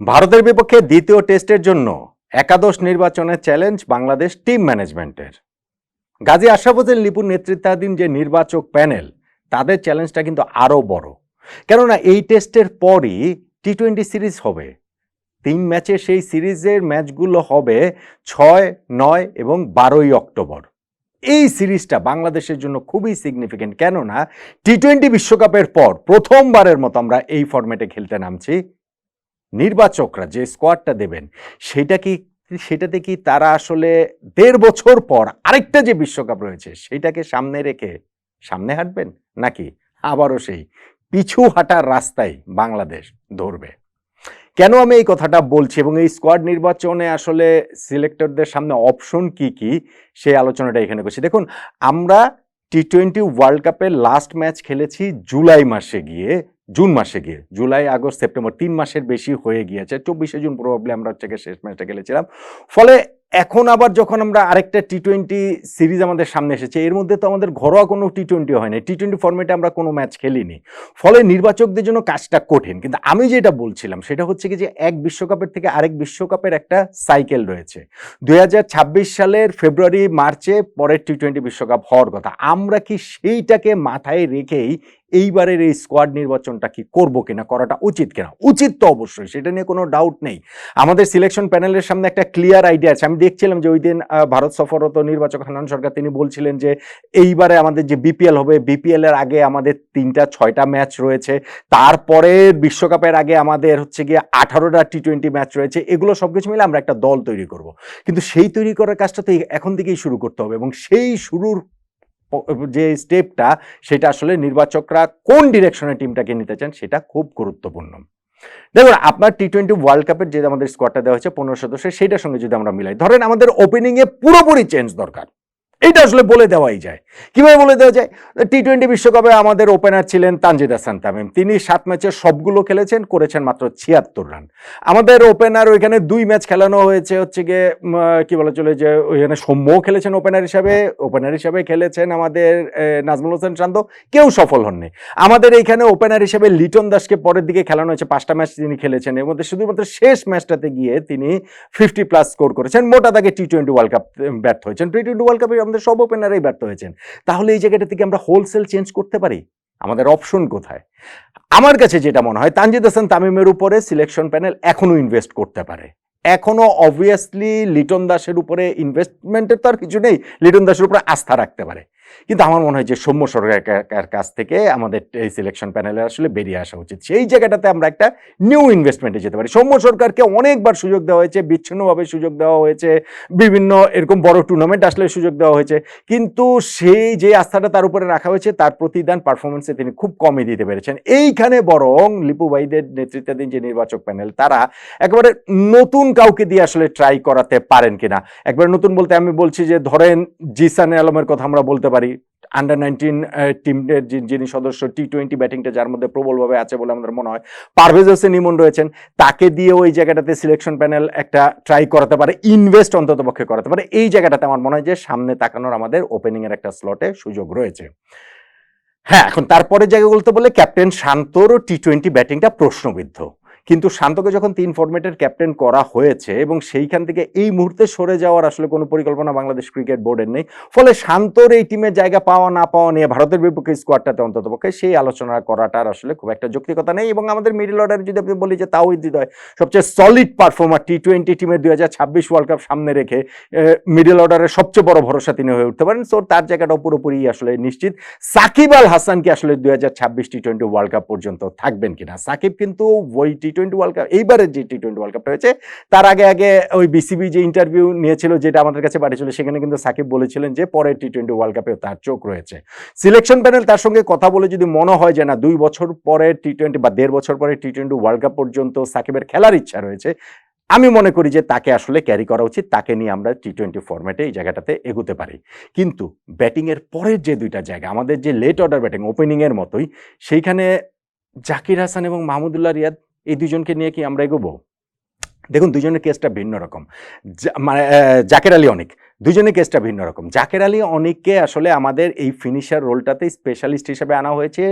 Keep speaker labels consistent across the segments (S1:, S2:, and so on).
S1: ভারতের বিপক্ষে দ্বিতীয় টেস্টের জন্য একাদশ নির্বাচনের চ্যালেঞ্জ বাংলাদেশ টিম ম্যানেজমেন্টের গাজী আশরাফুদ্দিন লিপুর নেতৃত্বাধীন যে নির্বাচক প্যানেল তাদের চ্যালেঞ্জটা কিন্তু আরও বড়। কেননা এই টেস্টের পরই টি টোয়েন্টি সিরিজ হবে। তিন ম্যাচে সেই সিরিজের ম্যাচগুলো হবে ছয়, নয় এবং বারোই অক্টোবর। এই সিরিজটা বাংলাদেশের জন্য খুবই সিগনিফিকেন্ট কেননা টি টোয়েন্টি বিশ্বকাপের পর প্রথমবারের মতো আমরা এই ফরম্যাটে খেলতে নামছি। নির্বাচকরা যে স্কোয়াডটা দেবেন, সেটা কি, সেটাতে কি তারা আসলে দেড় বছর পর আরেকটা যে বিশ্বকাপ রয়েছে, সেটাকে সামনে রেখে সামনে হাঁটবেন? নাকি আবারও সেই পিছু হাঁটার রাস্তায় বাংলাদেশ ধরবে কেন আমি এই কথাটা বলছি এবং এই স্কোয়াড নির্বাচনে আসলে সিলেক্টরদের সামনে অপশন কি কি, সেই আলোচনাটা এখানে করছি। দেখুন, আমরা টি টোয়েন্টি ওয়ার্ল্ড কাপের লাস্ট ম্যাচ খেলেছি জুলাই মাসে গিয়ে জুন মাসে গিয়ে, জুলাই, আগস্ট, সেপ্টেম্বর তিন মাসের বেশি হয়ে গিয়েছে। চব্বিশে জুন প্রবাবলি আমরা হচ্ছে শেষ ম্যাচটা খেলেছিলাম। ফলে এখন আবার যখন আমরা আরেকটা টি টোয়েন্টি সিরিজ আমাদের সামনে এসেছে, এর মধ্যে তো আমাদের ঘরোয়া কোনো টি টোয়েন্টি হয় না টি টোয়েন্টি ফর্মেটে আমরা কোনো ম্যাচ খেলিনি। ফলে নির্বাচকদের জন্য কাজটা কঠিন। কিন্তু আমি যেটা বলছিলাম, সেটা হচ্ছে কি যে এক বিশ্বকাপের থেকে আরেক বিশ্বকাপের একটা সাইকেল রয়েছে। দু হাজার ছাব্বিশ সালের ফেব্রুয়ারি, মার্চে পরের টি টোয়েন্টি বিশ্বকাপ হওয়ার কথা। আমরা কি সেইটাকে মাথায় রেখেই এইবারের এই স্কোয়াড নির্বাচনটা কি করব কিনা, করাটা উচিত কিনা? উচিত তো অবশ্যই, সেটা নিয়ে কোনো ডাউট নেই। আমাদের সিলেকশন প্যানেলের সামনে একটা ক্লিয়ার আইডিয়া আছে। আমি দেখছিলাম যে ওই দিন ভারত সফররত নির্বাচক হান্নান সরকার, তিনি বলছিলেন যে এইবারে আমাদের যে বিপিএল হবে বিপিএল এর আগে আমাদের তিনটা, ছয়টা ম্যাচ রয়েছে। তারপরে বিশ্বকাপের আগে আমাদের হচ্ছে গিয়ে আঠারোটা টি টোয়েন্টি ম্যাচ রয়েছে। এগুলো সব কিছু মিলে আমরা একটা দল তৈরি করব। কিন্তু সেই তৈরি করার কাজটা তো এখন থেকেই শুরু করতে হবে এবং সেই শুরুর যে স্টেপটা সেটা আসলে নির্বাচকরা কোন ডিরেকশনে টিমটাকে নিতে চান, সেটা খুব গুরুত্বপূর্ণ। দেখুন, আপনার টি টোয়েন্টি ওয়ার্ল্ড কাপের যে আমাদের স্কোয়াডটা দেওয়া হয়েছে, পনেরো সদস্যের সেটার সঙ্গে যদি আমরা মিলাই, ধরেন আমাদের ওপেনিংয়ে পুরোপুরি চেঞ্জ দরকার। এটা আসলে বলে দেওয়াই যায়। কীভাবে বলে দেওয়া যায়? টি টোয়েন্টি বিশ্বকাপে আমাদের ওপেনার ছিলেন তানজিদ হাসান তামিম তিনি সাত ম্যাচের সবগুলো খেলেছেন, করেছেন মাত্র ছিয়াত্তর রান। আমাদের ওপেনার ওইখানে দুই ম্যাচ খেলানো হয়েছে হচ্ছে গিয়ে কি বলা চলে যে, ওইখানে সৌম্যও খেলেছেন ওপেনার হিসাবে ওপেনার হিসাবে খেলেছেন আমাদের নাজমুল হোসেন শান্ত কেউ সফল হননি। আমাদের এইখানে ওপেনার হিসেবে লিটন দাসকে পরের দিকে খেলানো হয়েছে, পাঁচটা ম্যাচ তিনি খেলেছেন। এর মধ্যে শুধুমাত্র শেষ ম্যাচটাতে গিয়ে তিনি ফিফটি প্লাস স্কোর করেছেন। মোটা তাকে টি টোয়েন্টি ওয়ার্ল্ড কাপ ব্যর্থ হয়েছেন। টি টোয়েন্টি ওয়ার্ল্ড কাপে আমাদের সব ওপেনারাই ব্যর্থ হয়েছেন। তাহলে এই জায়গাটা থেকে আমরা হোলসেল চেঞ্জ করতে পারি? আমাদের অপশন কোথায়? আমার কাছে যেটা মনে হয়, তানজিদ হাসান তামিমের উপরে সিলেকশন প্যানেল এখনও ইনভেস্ট করতে পারে। এখনও অবভিয়াসলি লিটন দাসের উপরে ইনভেস্টমেন্টের তো আর কিছু নেই, লিটন দাসের উপরে আস্থা রাখতে পারে। কিন্তু আমার মনে হয় যে সৌম্য সরকারের কাছ থেকে আমাদের এই সিলেকশন প্যানেলে আসলে বেরিয়ে আসা উচিত। সেই জায়গাটাতে আমরা একটা নিউ ইনভেস্টমেন্টে যেতে পারি। সৌম্য সরকারকে অনেকবার সুযোগ দেওয়া হয়েছে, বিচ্ছিন্নভাবে সুযোগ দেওয়া হয়েছে, বিভিন্ন এরকম বড় টুর্নামেন্ট আসলে সুযোগ দেওয়া হয়েছে। কিন্তু সেই যে আস্থাটা তার উপরে রাখা হয়েছে, তার প্রতিদান পারফরমেন্সে তিনি খুব কমই দিতে পেরেছেন। এইখানে বরং লিপু ভাইদের নেতৃত্বাধীন যে নির্বাচক প্যানেল তারা একেবারে নতুন কাউকে দিয়ে আসলে ট্রাই করাতে পারেন কিনা? একবারে নতুন বলতে আমি বলছি যে, ধরেন জিসান আলমের কথা আমরা বলতে পারি। আন্ডার নাইনটিন টিমের যিনি সদস্য টি টোয়েন্টি ব্যাটিংটা যার মধ্যে প্রবলভাবে আছে বলে আমাদের মনে হয়। পারভেজ হোসেন ইমন রয়েছেন। তাকে দিয়ে ওই জায়গাটাতে সিলেকশন প্যানেল একটা ট্রাই করাতে পারে ইনভেস্ট অন্তত পক্ষে করাতে পারে। এই জায়গাটাতে আমার মনে হয় যে, সামনে তাকানোর আমাদের ওপেনিং এর একটা স্লটে সুযোগ রয়েছে। হ্যাঁ এখন তারপরে জায়গাগুলোতে বলে ক্যাপ্টেন শান্তর টি টোয়েন্টি ব্যাটিংটা প্রশ্নবিদ্ধ। কিন্তু শান্তকে যখন তিন ফরম্যাটের ক্যাপ্টেন করা হয়েছে এবং সেইখান থেকে এই মুহূর্তে সরে যাওয়ার আসলে কোনো পরিকল্পনা বাংলাদেশ ক্রিকেট বোর্ডের নেই। ফলে শান্তর এই টিমে জায়গা পাওয়া না পাওয়া নিয়ে ভারতের বিপক্ষে স্কোয়াডটাতে অন্তত পক্ষে সেই আলোচনা করাটার আসলে খুব একটা যৌক্তিকতা নেই এবং আমাদের মিডল অর্ডারে যদি আপনি বলি যে তাও হৃদয় সবচেয়ে সলিড পারফর্মার টি টোয়েন্টি টিমের দুই হাজার ছাব্বিশ ওয়ার্ল্ড কাপ সামনে রেখে মিডল অর্ডারের সবচেয়ে বড় ভরসা তিনি হয়ে উঠতে পারেন। সো তার জায়গাটা পুরোপুরি আসলে নিশ্চিত। সাকিব আল হাসান কি আসলে দুই হাজার ছাব্বিশ টি টোয়েন্টি ওয়ার্ল্ড কাপ পর্যন্ত থাকবেন কিনা? সাকিব কিন্তু ওই টি টোয়েন্টি ওয়ার্ল্ড কাপ এইবারের যে টি টোয়েন্টি ওয়ার্ল্ড কাপটা হয়েছে, তার আগে আগে ওই বিসিবি যে ইন্টারভিউ নিয়েছিল, যেটা আমাদের কাছে পাঠিয়েছিল, সেখানে কিন্তু সাকিব বলেছিলেন যে পরের টি টোয়েন্টি ওয়ার্ল্ড কাপে তার চোখ রয়েছে। সিলেকশন প্যানেল তার সঙ্গে কথা বলে যদি মনে হয় যে না, দুই বছর পরে টি টোয়েন্টি বা দেড় বছর পরে টি টোয়েন্টি ওয়ার্ল্ড কাপ পর্যন্ত সাকিবের খেলার ইচ্ছা রয়েছে, আমি মনে করি যে তাকে আসলে ক্যারি করা উচিত, তাকে নিয়ে আমরা টি টোয়েন্টি ফর্ম্যাটে এই জায়গাটাতে এগোতে পারি। কিন্তু ব্যাটিংয়ের পরের যে দুইটা জায়গা, আমাদের যে লেট অর্ডার ব্যাটিং ওপেনিংয়ের মতোই, সেইখানে জাকির হাসান এবং মাহমুদুল্লাহ রিয়াদ এই দুজনকে নিয়ে কি আমরা এগোবো? দেখুন, দুজনের কেসটা ভিন্ন রকম। মানে জাকের আলী অনেক। দুজনে কেসটা ভিন্ন রকম। জাকের আলী অনেককে আসলে আমাদের এই ফিনিশার রোলটাতে স্পেশালিস্ট হিসেবে আনা হয়েছে।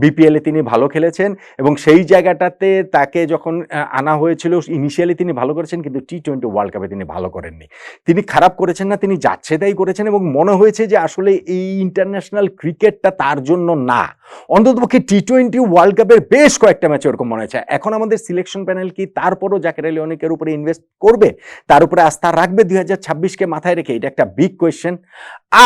S1: বিপিএলে তিনি ভালো খেলেছেন এবং সেই জায়গাটাতে তাকে যখন আনা হয়েছিল ইনিশিয়ালি তিনি ভালো করেছেন কিন্তু টি টোয়েন্টি ওয়ার্ল্ড কাপে তিনি ভালো করেননি। তিনি খারাপ করেছেন না, তিনি যাচ্ছে তাই করেছেন এবং মনে হয়েছে যে আসলে এই ইন্টারন্যাশনাল ক্রিকেটটা তার জন্য না। অন্ততপক্ষে টি টোয়েন্টি ওয়ার্ল্ড কাপের বেশ কয়েকটা ম্যাচে ওরকম মনে হয়েছে। এখন আমাদের সিলেকশন প্যানেল কি তারপরও জাকের আলী অনেকের উপরে ইনভেস্ট করবে? তার উপরে আস্থা রাখবে দুই হাজার ছাব্বিশকে মাথায় রেখে? এটা একটা বিগ কোয়েশ্চেন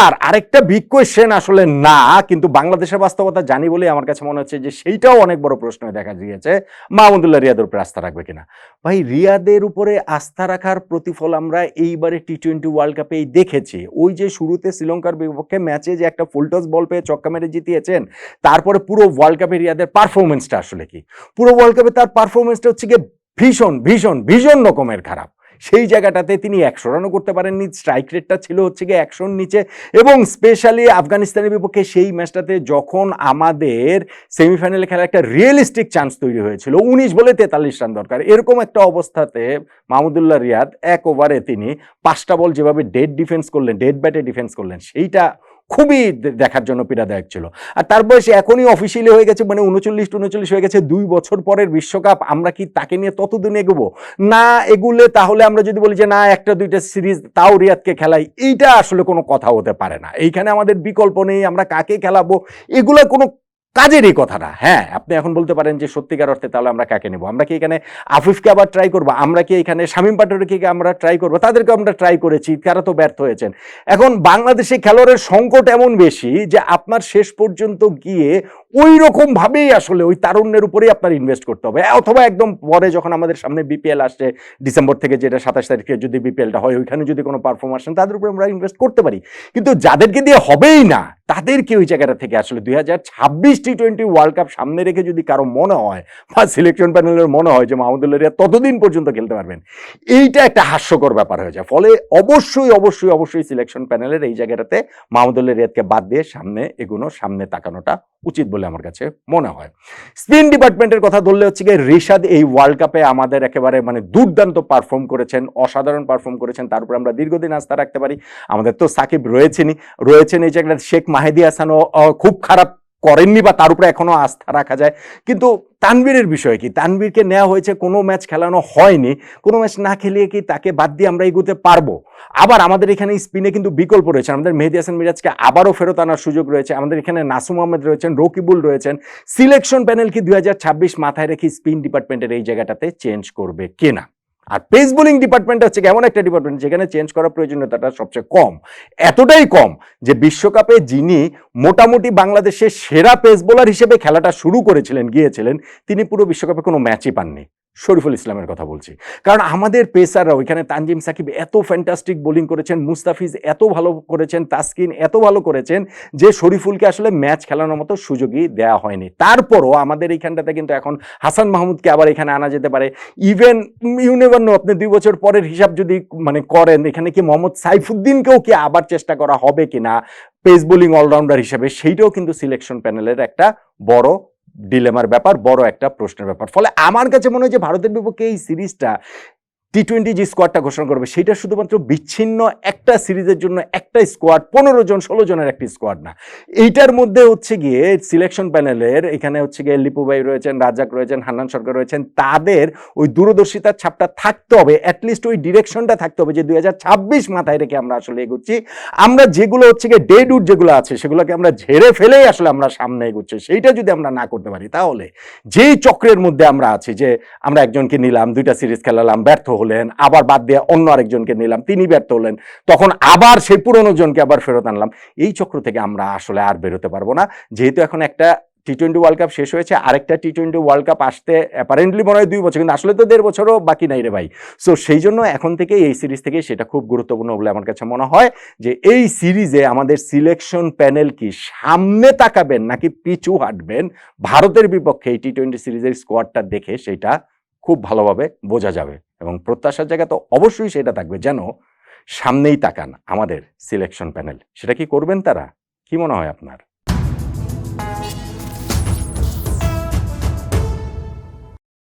S1: আর আরেকটা বিগ কোয়েশ্চেন আসলে না, কিন্তু বাংলাদেশের বাস্তবতা জানি বলে আমার কাছে মনে হচ্ছে যে সেইটাও অনেক বড় প্রশ্ন দেখা দিয়েছে। মাহমুদুল্লাহ রিয়াদের উপরে আস্থা রাখবে কিনা? ভাই, রিয়াদের উপরে আস্থা রাখার প্রতিফল আমরা এইবারে টি টোয়েন্টি ওয়ার্ল্ড কাপেই দেখেছি। ওই যে শুরুতে শ্রীলঙ্কার বিপক্ষে ম্যাচে যে একটা ফুলটস বল পেয়ে চক্কা মেরে জিতিয়েছেন, তারপরে পুরো ওয়ার্ল্ড কাপে রিয়াদের পারফরমেন্সটা আসলে কি? পুরো ওয়ার্ল্ড কাপে তার পারফরমেন্সটা হচ্ছে গিয়ে ভীষণ ভীষণ ভীষণ রকমের খারাপ। সেই জায়গাটাতে তিনি একশো রানও করতে পারেননি। স্ট্রাইক রেটটা ছিল হচ্ছে গিয়ে একশোর নিচে এবং স্পেশালি আফগানিস্তানের বিপক্ষে সেই ম্যাচটাতে যখন আমাদের সেমিফাইনালে খেলার একটা রিয়েলিস্টিক চান্স তৈরি হয়েছিল, উনিশ বলে তেতাল্লিশ রান দরকার। এরকম একটা অবস্থাতে মাহমুদুল্লাহ রিয়াদ এক ওভারে তিনি পাঁচটা বল যেভাবে ডেড ডিফেন্স করলেন ডেড ব্যাটে ডিফেন্স করলেন, সেইটা খুবই দেখার জন্য পীড়াদায়ক ছিল। আর তার বয়সে এখনই অফিসিয়ালি হয়ে গেছে মানে উনচল্লিশ উনচল্লিশ হয়ে গেছে, দুই বছর পরের বিশ্বকাপ, আমরা কি তাকে নিয়ে ততদিন এগোবো? না এগুলে তাহলে আমরা যদি বলি যে, না, একটা দুইটা সিরিজ তাও রিয়াদকে খেলাই, এইটা আসলে কোনো কথা হতে পারে না। এইখানে আমাদের বিকল্প নেই, আমরা কাকে খেলাবো? এগুলো কোনো কাজেরই কথা না হ্যাঁ আপনি এখন বলতে পারেন যে সত্যিকার অর্থে তাহলে আমরা কাকে নেব? আমরা কি এখানে আফিফকে আবার ট্রাই করব? আমরা কি এখানে শামীম পাটোয়ারিকে আমরা ট্রাই করব? তাদেরকে আমরা ট্রাই করেছি, তারা তো ব্যর্থ হয়েছেন। এখন বাংলাদেশে খেলোয়াড়ের সংকট এমন বেশি যে আপনার শেষ পর্যন্ত গিয়ে ওই রকম ভাবেই আসলে ওই তারুণ্যের উপরেই আপনার ইনভেস্ট করতে হবে। অথবা একদম পরে যখন আমাদের সামনে বিপিএল আসছে, ডিসেম্বর থেকে যেটা সাতাশ তারিখে যদি বিপিএলটা হয়, ওইখানে যদি কোনো পারফরমেন্স তাদের উপরে আমরা ইনভেস্ট করতে পারি। কিন্তু যাদেরকে দিয়ে হবেই না তাদেরকে ওই জায়গাটা থেকে আসলে দুই হাজার ছাব্বিশ টি টোয়েন্টি ওয়ার্ল্ড কাপ সামনে রেখে যদি কারও মনে হয় বা সিলেকশন প্যানেলের মনে হয় যে মাহমুদুল্লাহ ততদিন পর্যন্ত খেলতে পারবেন, এইটা একটা হাস্যকর ব্যাপার হয়ে যায়। ফলে অবশ্যই অবশ্যই অবশ্যই সিলেকশন প্যানেলের এই জায়গাটাতে মাহমুদুল্লাহ রিয়াদকে বাদ দিয়ে সামনে এগুনো, সামনে তাকানোটা উচিত বলে আমার কাছে মনে হয়। স্পিন ডিপার্টমেন্টের কথা ধরলে হচ্ছে গিয়ে রিশাদ এই ওয়ার্ল্ড কাপে আমাদের একেবারে মানে দুর্দান্ত পারফর্ম করেছেন, অসাধারণ পারফর্ম করেছেন, তার উপরে আমরা দীর্ঘদিন আস্থা রাখতে পারি। আমাদের তো সাকিব রয়েছেনই, রয়েছেন এই জায়গাটা শেখ মাহেদি হাসানও খুব খারাপ করেননি বা তার উপরে এখনও আস্থা রাখা যায়। কিন্তু তানবীরের বিষয় কি? তানবীরকে নেওয়া হয়েছে, কোনো ম্যাচ খেলানো হয়নি। কোনো ম্যাচ না খেলিয়ে কি তাকে বাদ দিয়ে আমরা এগোতে পারব? আবার আমাদের এখানে স্পিনে কিন্তু বিকল্প রয়েছে। আমাদের মেহেদি হাসান মিরাজকে আবারও ফেরত আনার সুযোগ রয়েছে। আমাদের এখানে নাসুম আহমেদ রয়েছেন, রকিবুল রয়েছেন। সিলেকশন প্যানেল কি দুই হাজার ছাব্বিশ মাথায় রেখে স্পিন ডিপার্টমেন্টের এই জায়গাটাতে চেঞ্জ করবে কিনা? আর পেস বোলিং ডিপার্টমেন্ট হচ্ছে এমন একটা ডিপার্টমেন্ট যেখানে চেঞ্জ করার প্রয়োজনীয়তাটা সবচেয়ে কম। এতটাই কম যে বিশ্বকাপে যিনি মোটামুটি বাংলাদেশের সেরা পেস বোলার হিসেবে খেলাটা শুরু করেছিলেন, গিয়েছিলেন, তিনি পুরো বিশ্বকাপে কোনো ম্যাচই পাননি। শরীফুল ইসলামের কথা বলছি। কারণ আমাদের পেসাররা ওইখানে তানজিম সাকিব এত ফ্যান্টাস্টিক বোলিং করেছেন, মুস্তাফিজ এত ভালো করেছেন, তাসকিন এত ভালো করেছেন যে শরীফুলকে আসলে ম্যাচ খেলানোর মতো সুযোগই দেওয়া হয়নি। তারপরও আমাদের এইখানটাতে কিন্তু এখন হাসান মাহমুদকে আবার এখানে আনা যেতে পারে। ইভেন ইউনেভার নো আপনি দুই বছর পরের হিসাব যদি মানে করেন, এখানে কি মোহাম্মদ সাইফুদ্দিনকেও কি আবার চেষ্টা করা হবে কিনা? পেস বোলিং অলরাউন্ডার হিসেবে সেইটাও কিন্তু সিলেকশন প্যানেলের একটা বড় ডিলেমার ব্যাপার, বড় একটা প্রশ্নের ব্যাপার। ফলে আমার কাছে মনে হয় যে ভারতের বিপক্ষে এই সিরিজটা টি টোয়েন্টি যে স্কোয়াডটা ঘোষণা করবে সেটা শুধুমাত্র বিচ্ছিন্ন একটা সিরিজের জন্য একটা স্কোয়াড পনেরো জন, ষোলো জনের একটি স্কোয়াড না। এইটার মধ্যে হচ্ছে গিয়ে সিলেকশন প্যানেলের এখানে হচ্ছে গিয়ে লিপু ভাই রয়েছেন রাজাক রয়েছেন, হান্নান সরকার রয়েছেন, তাদের ওই দূরদর্শিতার ছাপটা থাকতে হবে অ্যাটলিস্ট ওই ডিরেকশনটা থাকতে হবে যে দুই ছাব্বিশ মাথায় রেখে আমরা আসলে এগুচ্ছি। আমরা যেগুলো হচ্ছে গিয়ে ডে ডুট যেগুলো আছে, সেগুলোকে আমরা ঝেড়ে ফেলেই আসলে আমরা সামনে এগুচ্ছি। সেইটা যদি আমরা না করতে পারি, তাহলে যেই চক্রের মধ্যে আমরা আছি, যে আমরা একজনকে নিলাম, দুইটা সিরিজ খেলালাম, ব্যর্থ হলেন, আবার বাদ দিয়ে অন্য আরেকজনকে নিলাম, তিনি ব্যর্থ হলেন, তখন আবার সেই পুরনো জনকে আবার ফেরত আনলাম। এই চক্র থেকে আমরা আসলে আর বেরোতে পারব না। যেহেতু এখন একটা টি টোয়েন্টি ওয়ার্ল্ড কাপ শেষ হয়েছে, আরেকটা টি টোয়েন্টি ওয়ার্ল্ড কাপ আসতে অ্যাপারেন্টলি মনে হয় দুই বছর, কিন্তু আসলে তো দেড় বছরও বাকি নাই রে ভাই। সো সেই জন্য এখন থেকে এই সিরিজ থেকে সেটা খুব গুরুত্বপূর্ণ বলে আমার কাছে মনে হয় যে এই সিরিজে আমাদের সিলেকশন প্যানেল কি সামনে তাকাবেন নাকি পিছু হাঁটবেন? ভারতের বিপক্ষে এই টি টোয়েন্টি সিরিজের স্কোয়াডটা দেখে সেটা খুব ভালোভাবে বোঝা যাবে এবং প্রত্যাশার জায়গা তো অবশ্যই সেটা থাকবে। যেন সামনেই তাকান আমাদের সিলেকশন প্যানেল সেটা কি করবেন তারা? কি মনে হয় আপনার?